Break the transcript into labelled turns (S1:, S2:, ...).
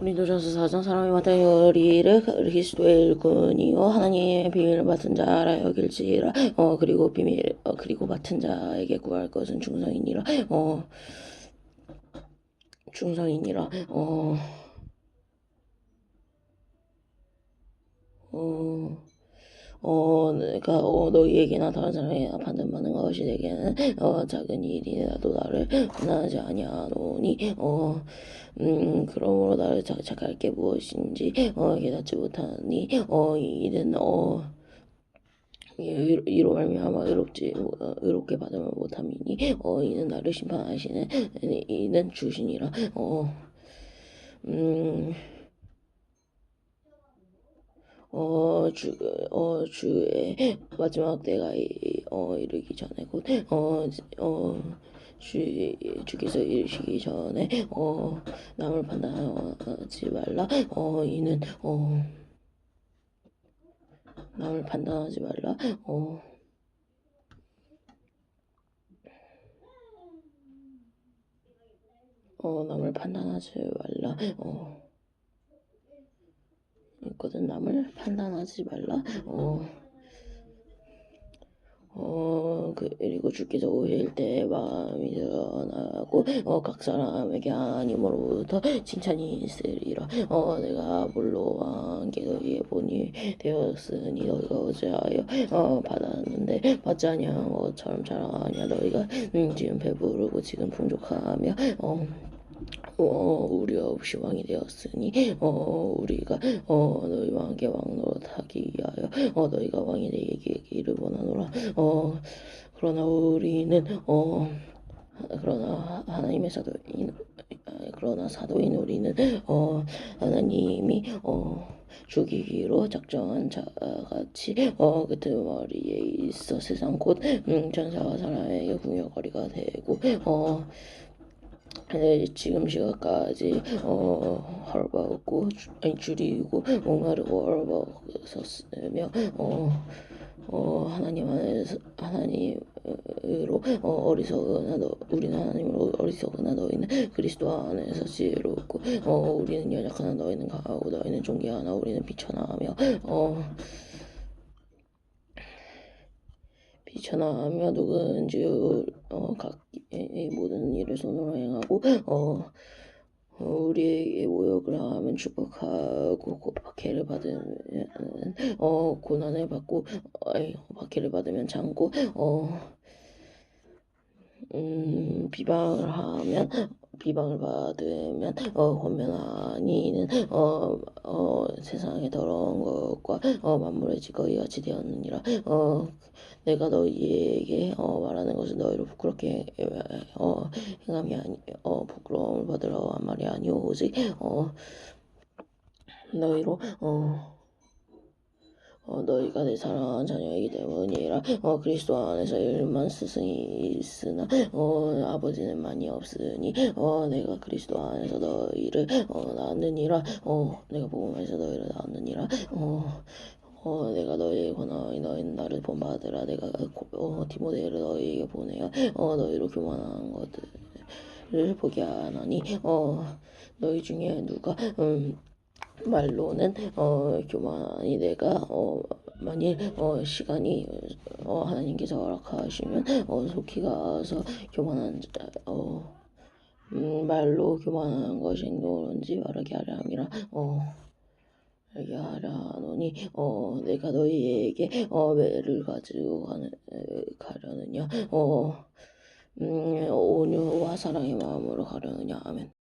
S1: 고린도전서 4장 사람이 마다 열이를 그리스도의 일꾼이요. 하나님의 비밀을 맡은 자라 여길지라. 어 그리고 비밀 어 그리고 맡은 자에게 구할 것은 중성이니라. 어 중성이니라. 어 어, 어, 내가, 어, 너희에게나 다른 사람에게나 판단받는 것이 내게는, 어, 작은 일이라도 나를 원하지 아니하노니, 어, 음, 그러므로 나를 자- 착할 게 무엇인지, 어, 깨닫지 못하니, 어, 이는, 어, 이로, 이로 말미암아 의롭지 어, 의롭게 받음을 못함이니 어 이는 나를 심판하시는 이는 주시니라 어 음, 어, 주, 어, 주의 마지막 때가 이- 어, 이르기 전에 곧, 어, 어, 주, 주께서 이르시기 전에, 어, 남을 판단하지 말라, 어, 이는, 어, 남을 판단하지 말라, 어, 어, 남을 판단하지 말라, 어, 있거든, 남을? 판단하지 말라, 어, 어, 그리고 주께서 오실 때 마음이 드러나고, 어, 각 사람에게 하나님으로부터 칭찬이 있으리라. 어, 내가 물로 왕께 너희의 본이 되었으니 너희가 어찌하여, 어, 받았는데, 받지 아니한 것처럼 자랑하냐. 너희가, 음, 지금 배부르고 지금 풍족하며, 어, 어, 우리 없이 왕이 되었으니, 어, 우리가, 어, 너희와 함께 왕노릇하기 위하여, 어, 너희가 왕이 되기를 원하노라. 어, 그러나 우리는, 어, 그러나 하나님의 사도인, 그러나 사도인 우리는, 어, 하나님이, 어, 죽이기로 작정한 자같이, 어, 그트머리에 있어 세상 곧, 음, 전사와 사람에게 궁여거리가 되고, 어, 네, 지금 시각까지 어 주- 아니 줄이고 목마르고 헐벗었으며 어, 어 하나님 안에서 하나님으로 어, 어리석으나 너 우리는 하나님으로 어리석으나 너희는 그리스도 안에서 지혜롭고 어 우리는 연약하나 너희는 강하고 너희는 존귀하나 우리는 비천하며 어 비천하며 누구든지 어, 각의 모든 일을 손으로 행하고 어, 어, 우리에게 모욕을 하면 축복하고 고- 박해를 받으면 어, 고난을 받고 어, 박해를 받으면 참고 어, 음, 비방을 하면 비방을 받으면 어, 권면하니는 어, 어, 세상의 더러운 것과 어, 만물의 지거이 같이 되었느니라. 어, 내가 너희에게 어, 말하는 것은 너희를 부끄럽게 어, 행함이 아니 어, 부끄러움을 받으러 한 말이 아니오. 오직 어, 너희로 어, 어, 너희가 내 사랑하는 자녀이기 때문이라. 어, 그리스도 안에서 일만 스승이 있으나 어, 아버지는 많이 없으니 어, 내가 그리스도 안에서 너희를 어, 낳았느니라. 어, 내가 복음에서 너희를 낳았느니라. 어, 어, 내가 너희에게 권하니 너희는 나를 본받으라. 내가 고- 어, 디모데를 너희에게 보내어 어, 너희로 교만한 것들을 보게 하나니 어, 너희 중에 누가 음, 말로는 어 교만이 내가 어 만일 어 시간이 어 하나님께서 허락하시면 어 속히 가서 교만한 자 어 음, 말로 교만한 것이 옳은지 말하게 하려 함이라 어 알게 하려 하노니 어 내가 너희에게 어 매를 가지고 가는 가려느냐 어 음, 온유와 사랑의 마음으로 가려느냐 아멘